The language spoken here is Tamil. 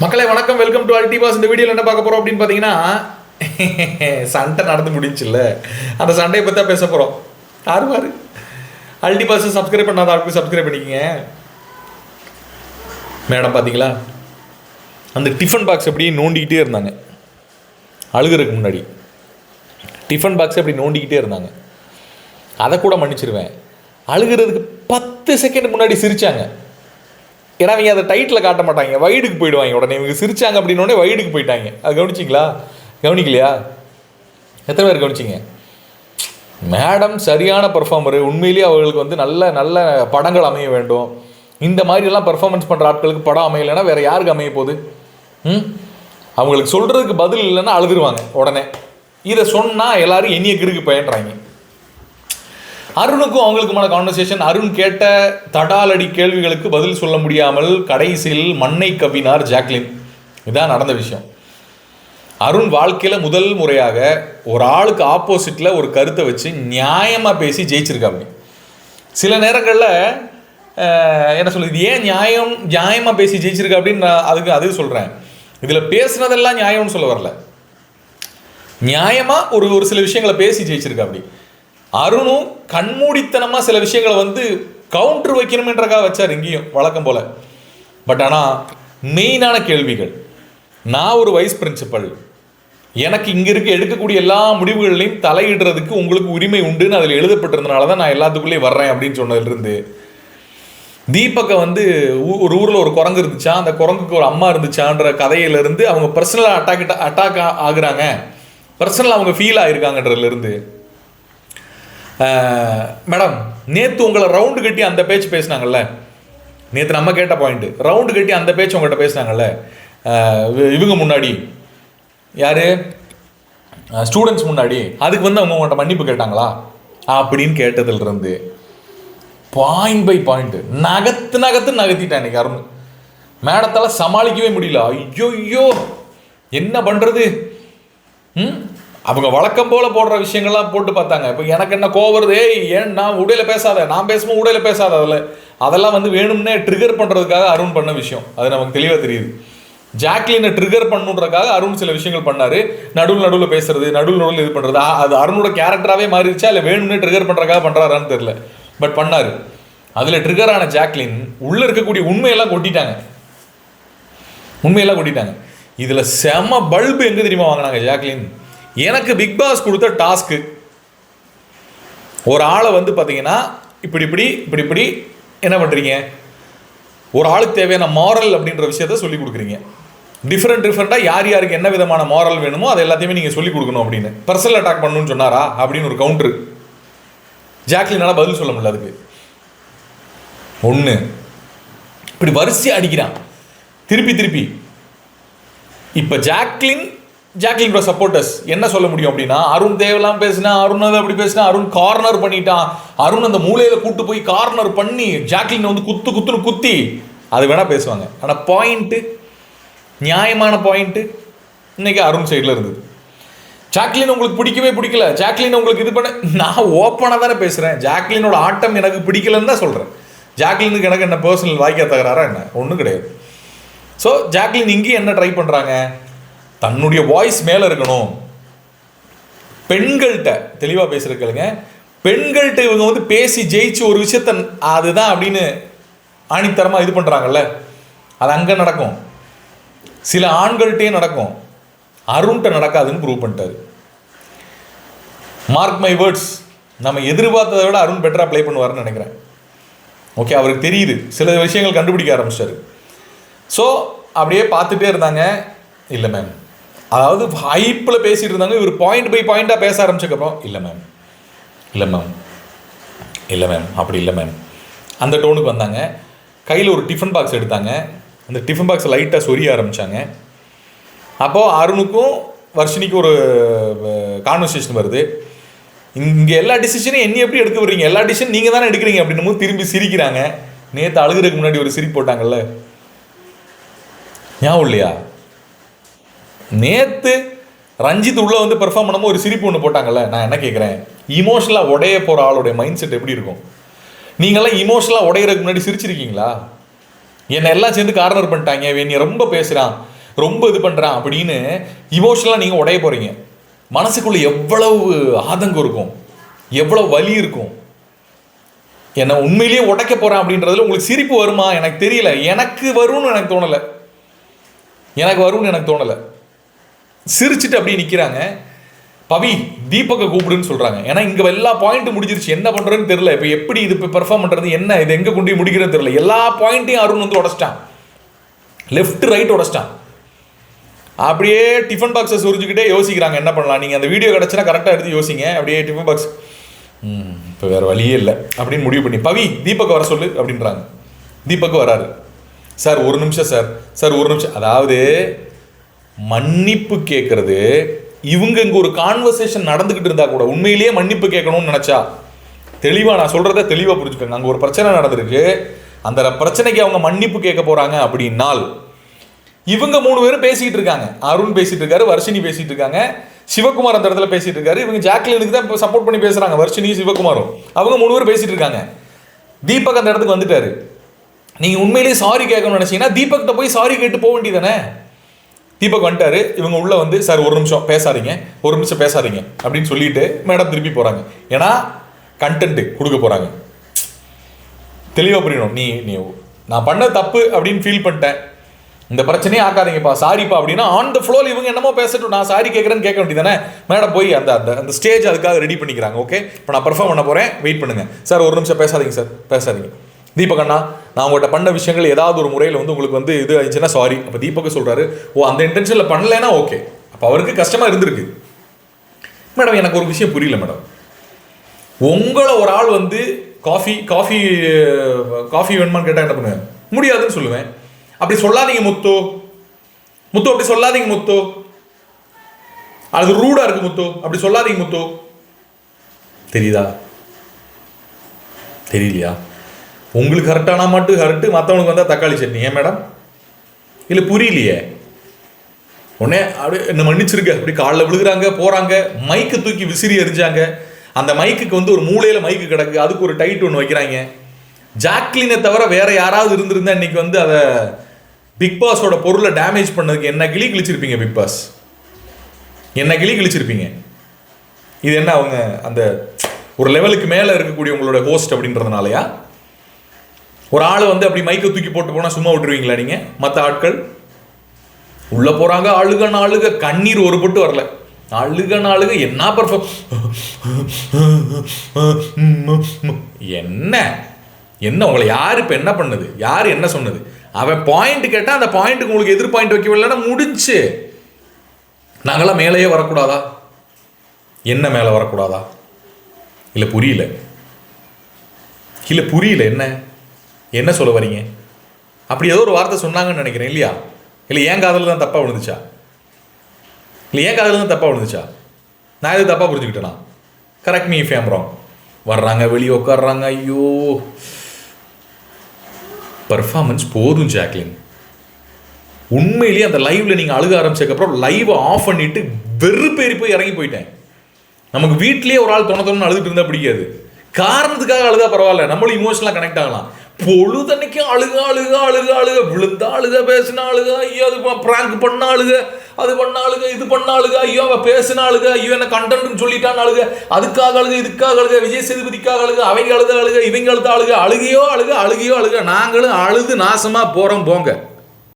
மக்களே வணக்கம். வெல்கம் டு அல்டி பாஸ் இந்த வீடியோவில் என்ன பார்க்க போகிறோம் அப்படின்னு பார்த்தீங்கன்னா சண்டை நடந்து முடிஞ்சில்ல அந்த சண்டையை பற்றி தான் பேச போகிறோம் யார் பாரு அல்டி பாஸ் சப்ஸ்கிரைப் பண்ணாத ஆளுக்கு சப்ஸ்கிரைப் பண்ணிக்கங்க. மேடம் பார்த்தீங்களா? அந்த டிஃபன் பாக்ஸ் அப்படியே நோண்டிக்கிட்டே இருந்தாங்க. அழுகிறதுக்கு முன்னாடி. டிஃபன் பாக்ஸ் அப்படி நோண்டிக்கிட்டே இருந்தாங்க. அதை கூட மன்னிச்சிருவேன். அழுகிறதுக்கு பத்து செகண்ட் முன்னாடி சிரிச்சாங்க. ஏன்னா அவங்க அதை டைட்டில் காட்ட மாட்டாங்க. வைடுக்கு போயிடுவாங்க உடனே. இவங்க சிரிச்சாங்க அப்படின்னோடனே வைடுக்கு போயிட்டாங்க. அது கவனிச்சிங்களா? கவனிக்கலையா? எத்தனை பேர் கவனிச்சிங்க? மேடம் சரியான பர்ஃபார்மரு உண்மையிலேயே அவர்களுக்கு வந்து நல்ல நல்ல படங்கள் அமைய வேண்டும். இந்த மாதிரிலாம் பர்ஃபார்மன்ஸ் பண்ணுற ஆட்களுக்கு படம் அமையலைன்னா வேறு யாருக்கு அமைய போகுது? ம்? அவங்களுக்கு சொல்கிறதுக்கு பதில் இல்லைன்னா அழுதுருவாங்க உடனே. இதை சொன்னால் எல்லோரும் எண்ணிய கிருக்கு பயன்றாங்க. அருணுக்கும் அவங்களுக்குமான கான்வர்சேஷன் அருண் கேட்ட தடாலடி கேள்விகளுக்கு பதில் சொல்ல முடியாமல் கடைசியில் மண்ணை கவினார் ஜாக்லின். இதான் நடந்த விஷயம். அருண் வாழ்க்கையில் முதல் முறையாக ஒரு ஆளுக்கு ஆப்போசிட்டில் ஒரு கருத்தை வச்சு நியாயமாக பேசி ஜெயிச்சிருக்காப்படி சில நேரங்களில் என்ன சொல்லுது இது ஏன் நியாயம் நியாயமாக பேசி ஜெயிச்சிருக்கா அப்படின்னு நான் அதுக்கு அது சொல்கிறேன் இதில் பேசுனதெல்லாம் நியாயம்னு சொல்ல வரல. நியாயமாக ஒரு ஒரு சில விஷயங்களை பேசி ஜெயிச்சிருக்கா அப்படி. அருணும் கண்மூடித்தனமாக சில விஷயங்களை வந்து கவுண்டர் வைக்கணுமென்றக்காக வச்சார் இங்கேயும் வழக்கம் போல். பட் ஆனால் மெயினான கேள்விகள் நான் ஒரு வைஸ் பிரின்சிபல் எனக்கு இங்கே இருக்க எடுக்கக்கூடிய எல்லா முடிவுகள்லையும் தலையிடுறதுக்கு உங்களுக்கு உரிமை உண்டுன்னு அதில் எழுதப்பட்டிருந்தனால தான் நான் எல்லாத்துக்குள்ளேயும் வர்றேன் அப்படின்னு சொன்னதுலேருந்து தீபக்கை வந்து ஒரு ஊரில் ஒரு குரங்கு இருந்துச்சா? அந்த குரங்குக்கு ஒரு அம்மா இருந்துச்சான்ற கதையிலேருந்து அவங்க பர்சனலாக அட்டாக் அட்டாக் ஆகுறாங்க. பர்சனலாக அவங்க ஃபீல் ஆகிருக்காங்கன்றதுலேருந்து மேடம் நேற்று உங்களை ரவுண்டு கட்டி அந்த பேச்சு பேசினாங்கல்ல? நேற்று நம்ம கேட்ட பாயிண்ட் ரவுண்டு கட்டி அந்த பேச்சு உங்கள்கிட்ட பேசினாங்கல்ல? இவங்க முன்னாடி. யார்? ஸ்டூடெண்ட்ஸ் முன்னாடி. அதுக்கு வந்து அவங்க உங்கள்கிட்ட மன்னிப்பு கேட்டாங்களா? அப்படின்னு கேட்டதுலேருந்து பாயிண்ட் பை பாயிண்ட் நகத்து நகத்து நகர்த்திட்டேன் இன்னைக்கு அருண். மேடத்தால் சமாளிக்கவே முடியல. ஐயோ ஐயோ என்ன பண்ணுறது ம்? அவங்க வழக்கம் போல போடுற விஷயங்கள்லாம் போட்டு பார்த்தாங்க. இப்போ எனக்கு என்ன கோவம் வருது? ஏய் ஏன் நான் உடையில பேசாத? நான் பேசும்போது உடையில பேசாத அதில்? அதெல்லாம் வந்து வேணும்னே ட்ரிகர் பண்ணுறதுக்காக அருண் பண்ண விஷயம். அது நமக்கு தெளிவாக தெரியுது. ஜாக்லினை ட்ரிகர் பண்ணுன்றதுக்காக அருண் சில விஷயங்கள் பண்ணார். நடுவில் நடுவில் பேசுறது நடுவில் நடுவில் இது பண்ணுறது அது அருணோட கேரக்டராகவே மாறிடுச்சா? இல்லை வேணும்னே ட்ரிகர் பண்ணுறதுக்காக பண்ணுறாரான்னு தெரில பட் பண்ணார். அதில் ட்ரிகர் ஆன ஜாக்லின் உள்ளே இருக்கக்கூடிய உண்மையெல்லாம் கொட்டிட்டாங்க. உண்மையெல்லாம் கொட்டிட்டாங்க. இதில் செம பல்பு எங்கே தெரியுமா வாங்கினாங்க ஜாக்லின்? எனக்கு பிக் பாஸ் கொடுத்த டாஸ்க்கு ஒரு ஆளை வந்து பார்த்தீங்கன்னா இப்படி இப்படி இப்படி இப்படி என்ன பண்ணுறீங்க ஒரு ஆளுக்கு தேவையான மாரல் அப்படின்ற விஷயத்த சொல்லி கொடுக்குறீங்க. டிஃப்ரெண்ட் டிஃப்ரெண்ட்டாக யார் யாருக்கு என்ன விதமான மாரல் வேணுமோ அது எல்லாத்தையுமே நீங்கள் சொல்லி கொடுக்கணும் அப்படின்னு. பர்சனல் அட்டாக் பண்ணணும்னு சொன்னாரா? அப்படின்னு ஒரு கவுண்டரு ஜாக்லினால பதில் சொல்ல முடியல அதுக்கு. ஒன்று இப்படி வரிசையாக அடிக்கிறான். திருப்பி திருப்பி. இப்போ ஜாக்லின் ஜாக்லினோட சப்போர்ட்டர்ஸ் என்ன சொல்ல முடியும் அப்படின்னா அருண் தேவலாம் பேசினா அருண் அதை அப்படி பேசினா அருண் கார்னர் பண்ணிட்டான். அருண் அந்த மூலையில கூட்டு போய் கார்னர் பண்ணி ஜாக்லின் வந்து குத்து குத்துன்னு குத்தி அது வேணா பேசுவாங்க. ஆனால் பாயிண்ட்டு நியாயமான பாயிண்ட்டு இன்னைக்கு அருண் சைடில் இருந்தது. ஜாக்லின் உங்களுக்கு பிடிக்கவே பிடிக்கல. ஜாக்லின் உங்களுக்கு இது பண்ண நான் ஓப்பனாக தானே பேசுகிறேன் ஜாக்லினோட ஆட்டம் எனக்கு பிடிக்கலன்னு தான் சொல்கிறேன் ஜாக்லினுக்கு எனக்கு என்ன பர்சனல் வாய்க்க தகராறா என்ன? ஒன்றும் கிடையாது. ஸோ ஜாக்லின் இங்கேயும் என்ன ட்ரை பண்ணுறாங்க தன்னுடைய வாய்ஸ் மேலே இருக்கணும். பெண்கள்கிட்ட தெளிவாக பேசுகிற பெண்கள்கிட்ட இவங்க வந்து பேசி ஜெயிச்சு ஒரு விஷயத்த அதுதான் அப்படின்னு ஆணித்தரமாக இது பண்ணுறாங்கல்ல அது அங்கே நடக்கும். சில ஆண்கள்கிட்டயே நடக்கும். அருண்கிட்ட நடக்காதுன்னு ப்ரூவ் பண்ணிட்டாரு. மார்க் மை வேர்ட்ஸ் நம்ம எதிர்பார்த்ததை விட அருண் பெட்டராக ப்ளே பண்ணுவாருன்னு நினைக்கிறேன். ஓகே அவருக்கு தெரியுது. சில விஷயங்கள் கண்டுபிடிக்க ஆரம்பிச்சிட்டாரு. ஸோ அப்படியே பார்த்துட்டே இருந்தாங்க. இல்லை மேம் அதாவது ஹைப்பில் பேசிட்டு இருந்தாங்க இவர் பாயிண்ட் பை பாயிண்ட்டாக பேச ஆரம்பிச்சக்கப்புறம் இல்லை மேம் இல்லை மேம் இல்லை மேம் அப்படி இல்லை மேம் அந்த டோனுக்கு வந்தாங்க. கையில் ஒரு டிஃபன் பாக்ஸ் எடுத்தாங்க. அந்த டிஃபன் பாக்ஸ் லைட்டாக சொரிய ஆரம்பித்தாங்க அப்போது அருணுக்கும் வர்ஷினிக்கும் ஒரு கான்வர்சேஷன் வருது. இங்கே எல்லா டிசிஷனையும் என்ன எப்படி எடுக்க வர்றீங்க எல்லா டிசிஷன் நீங்கள் தானே எடுக்கிறீங்க அப்படின்னு திரும்பி சிரிக்கிறாங்க. நேற்று அழுகிறதுக்கு முன்னாடி ஒரு சிரிப்பு போட்டாங்கல்ல. ஞாபகம் இல்லையா? நேற்று ரஞ்சித் உள்ளே வந்து பெர்ஃபார்ம் பண்ணும்போது ஒரு சிரிப்பு ஒன்று போட்டாங்கல்ல நான் என்ன கேட்குறேன் இமோஷனலாக உடைய போகிற ஆளுடைய மைண்ட் செட் எப்படி இருக்கும்? நீங்களாம் இமோஷனலாக உடையிறதுக்கு முன்னாடி சிரிச்சிருக்கீங்களா? என்னை எல்லாம் சேர்ந்து கார்னர் பண்ணிட்டாங்க வேணி என்னை ரொம்ப பேசுகிறான் ரொம்ப இது பண்ணுறான் அப்படின்னு இமோஷனலாக நீங்கள் உடைய போகிறீங்க மனசுக்குள்ளே எவ்வளவு ஆதங்கம் இருக்கும் எவ்வளவு வலி இருக்கும். என்னை உண்மையிலேயே உடைக்க போகிறேன் அப்படின்றதுல உங்களுக்கு சிரிப்பு வருமா? எனக்கு தெரியல. எனக்கு வரும்னு எனக்கு தோணலை. எனக்கு வரும்னு எனக்கு தோணலை. சிரிச்சுட்டு அப்படியே நிற்கிறாங்க பவி தீபக்கை கூப்பிடுன்னு சொல்கிறாங்க ஏன்னா இங்கே எல்லா பாயிண்ட்டும் முடிஞ்சிருச்சு. என்ன பண்ணுறதுன்னு தெரியல. இப்போ எப்படி இது இப்போ பெர்ஃபார்ம் பண்ணுறது என்ன? இது எங்கே கொண்டு போய் முடிக்கிறதுன்னு தெரியல. எல்லா பாயிண்ட்டையும் அருண் வந்து உடச்சிட்டான். Left right உடச்சிட்டான். அப்படியே டிஃபன் பாக்ஸை சுரிஞ்சுக்கிட்டே யோசிக்கிறாங்க. என்ன பண்ணலாம்? நீங்கள் அந்த வீடியோ கிடச்சினா கரெக்டாக எடுத்து யோசிங்க. அப்படியே டிஃபன் பாக்ஸ் இப்போ வேறு வழியே இல்லை. அப்படின்னு முடிவு பண்ணி பவி தீபக் வர சொல்லு. அப்படின்றாங்க. தீபக் வராரு. சார் ஒரு நிமிஷம் சார். சார் ஒரு நிமிஷம். அதாவது மன்னிப்பு கேட்கறது இவங்க இங்கே ஒரு கான்வர்சேஷன் நடந்துக்கிட்டு இருந்தா கூட உண்மையிலேயே மன்னிப்பு கேட்கணும்னு நினச்சா தெளிவாக நான் சொல்கிறத தெளிவாக புரிஞ்சுக்கோங்க. அங்கே ஒரு பிரச்சனை நடந்திருக்கு. அந்த பிரச்சனைக்கு அவங்க மன்னிப்பு கேட்க போகிறாங்க அப்படின்னால் இவங்க மூணு பேரும் பேசிகிட்டு இருக்காங்க. அருண் பேசிகிட்டு இருக்காரு வர்ஷினி பேசிகிட்டு இருக்காங்க. சிவகுமார் அந்த இடத்துல பேசிகிட்டு இருக்காரு. இவங்க ஜாக்லினுக்கு தான் இப்போ சப்போர்ட் பண்ணி பேசுகிறாங்க வர்ஷினி சிவகுமாரும். அவங்க மூணு பேரும் பேசிகிட்டு இருக்காங்க. தீபக் அந்த இடத்துக்கு வந்துட்டாரு. நீங்கள் உண்மையிலேயே சாரி கேட்கணும்னு நினச்சிங்கன்னா தீபக்கிட்ட போய் சாரி கேட்டு போக வேண்டியதானே தீபக் வந்துட்டாரு. இவங்க உள்ள வந்து சார் ஒரு நிமிஷம் பேசாதீங்க. ஒரு நிமிஷம் பேசாதீங்க. அப்படின்னு சொல்லிட்டு மேடம் திருப்பி போறாங்க. ஏன்னா கண்டென்ட் கொடுக்க போறாங்க. தெளிவாக புரியணும். நீ நீ நான் பண்ண தப்பு அப்படின்னு ஃபீல் பண்ணிட்டேன். இந்த பிரச்சனையே ஆக்காதீங்கப்பா. சாரிப்பா அப்படின்னா ஆன் த ஃப்ளோர் இவங்க என்னமோ பேசட்டும். நான் சாரி கேட்குறேன்னு கேட்க வேண்டியதானே மேடம் போய் அந்த அந்த அந்த ஸ்டேஜ் அதுக்காக ரெடி பண்ணிக்கிறாங்க. ஓகே இப்போ நான் பர்ஃபார்ம் பண்ண போகிறேன் வெயிட் பண்ணுங்க. சார் ஒரு நிமிஷம் பேசாதீங்க சார். பேசாதீங்க. தீபக் அண்ணா நான் உங்கள்கிட்ட பண்ண விஷயங்கள் ஏதாவது ஒரு முறையில் வந்து உங்களுக்கு வந்து இது ஆயிடுச்சுன்னா சாரி அப்போ தீபக் சொல்கிறாரு ஓ அந்த இன்டென்ஷனில் பண்ணலைன்னா ஓகே அப்போ அவருக்கு கஷ்டமாக இருந்திருக்கு. மேடம் எனக்கு ஒரு விஷயம் புரியல மேடம். உங்களை ஒரு ஆள் வந்து காஃபி காஃபி காஃபி வேணுமான்னு கேட்டால் என்ன பண்ணுவேன்? முடியாதுன்னு சொல்லுவேன். அப்படி சொல்லாதீங்க முத்து. முத்து அப்படி சொல்லாதீங்க முத்து. அது ரூடாக இருக்கு முத்து. அப்படி சொல்லாதீங்க முத்து. தெரியுதா? தெரியலையா? உங்களுக்கு ஹர்ட்டானா மட்டும் ஹர்ட்டு மற்றவனுக்கு வந்தால் தக்காளி சட்னி. ஏன் மேடம் இல்லை புரியலையே. உடனே அப்படியே என்ன மன்னிச்சிருக்க அப்படி காலில் விழுகுறாங்க போகிறாங்க மைக்கு தூக்கி விசிறி எரிஞ்சாங்க. அந்த மைக்குக்கு வந்து ஒரு மூலையில் மைக்கு கிடக்கு. அதுக்கு ஒரு டைட் ஒன்று வைக்கிறாங்க. ஜாக்லினை தவிர வேற யாராவது இருந்திருந்தா இன்னைக்கு வந்து அதை பிக் பாஸோட பொருளை டேமேஜ் பண்ணதுக்கு என்ன கிளி கிழிச்சிருப்பீங்க பிக் பாஸ் என்ன கிளி கிழிச்சிருப்பீங்க? இது என்ன அவங்க அந்த ஒரு லெவலுக்கு மேலே இருக்கக்கூடிய உங்களோட ஹோஸ்ட் அப்படின்றதுனாலயா? ஒரு ஆள் வந்து அப்படி மைக்கை தூக்கி போட்டு போனால் சும்மா விட்டுருவீங்களா நீங்கள் மற்ற ஆட்கள்? உள்ளே போகிறாங்க அழுக நாளுக கண்ணீர் ஒரு பொட்டு வரல. அழுக நாளுக என்ன பர்ஃபார்ம் என்ன? என்ன உங்களை யார் இப்போ என்ன பண்ணுது? யார் என்ன சொன்னது? அவன் பாயிண்ட் கேட்டால் அந்த பாயிண்ட்டுக்கு உங்களுக்கு எதிர் பாயிண்ட் வைக்கவில்லைன்னா முடிஞ்சு. நாங்களாம் மேலேயே வரக்கூடாதா? என்ன மேலே வரக்கூடாதா? இல்லை புரியல. இல்லை புரியல என்ன? என்ன சொல்ல வரீங்க? அப்படி ஏதோ ஒரு வார்த்தை சொன்னாங்கன்னு நினைக்கிறேன் இல்லையா? இல்லை ஏன் காதில் தான் தப்பாக விழுந்துச்சா? இல்லை ஏன் காதில் தான் தப்பாக விழுந்துச்சா? நான் எது தப்பாக புரிஞ்சுக்கிட்டேனா? Correct me if I'm wrong வர்றாங்க வெளியே உட்காடுறாங்க ஐயோ. பர்ஃபார்மன்ஸ் போதும் ஜாக்லின். உண்மையிலேயே அந்த லைவ்ல நீங்கள் அழுக ஆரம்பிச்சதுக்கப்புறம் லைவை ஆஃப் பண்ணிட்டு வெறுப்பேறி போய் இறங்கி போயிட்டேன். நமக்கு வீட்லேயே ஒரு ஆள் தொண தொண்ணு அழுதுட்டு இருந்தால் பிடிக்காது. காரணத்துக்காக அழுதா பரவாயில்ல. நம்மளும் இமோஷனலாக கனெக்ட் ஆகலாம். பொழுதன்னைக்கு அழுக அழுக அழுக அழுக. விழுந்த அழுக பேசின அழுக. ஐயோ அது ப்ராங்க் பண்ண அழுக. அது பண்ண அழுக இது பண்ண அழுக. ஐயோ அவ பேசின அழுக. ஐயோ என்ன கண்டென்ட்னு சொல்லிட்டான் அழுக. அதுக்காக அழுக இதுக்காக அழுக. விஜய் சேதுபதிக்காக அழுக அவங்க அழுத அழுக இவங்க அழுத அழுக. அழுகையோ அழுக அழுகையோ அழுக. நாங்களும் அழுது நாசமா போறோம் போங்க.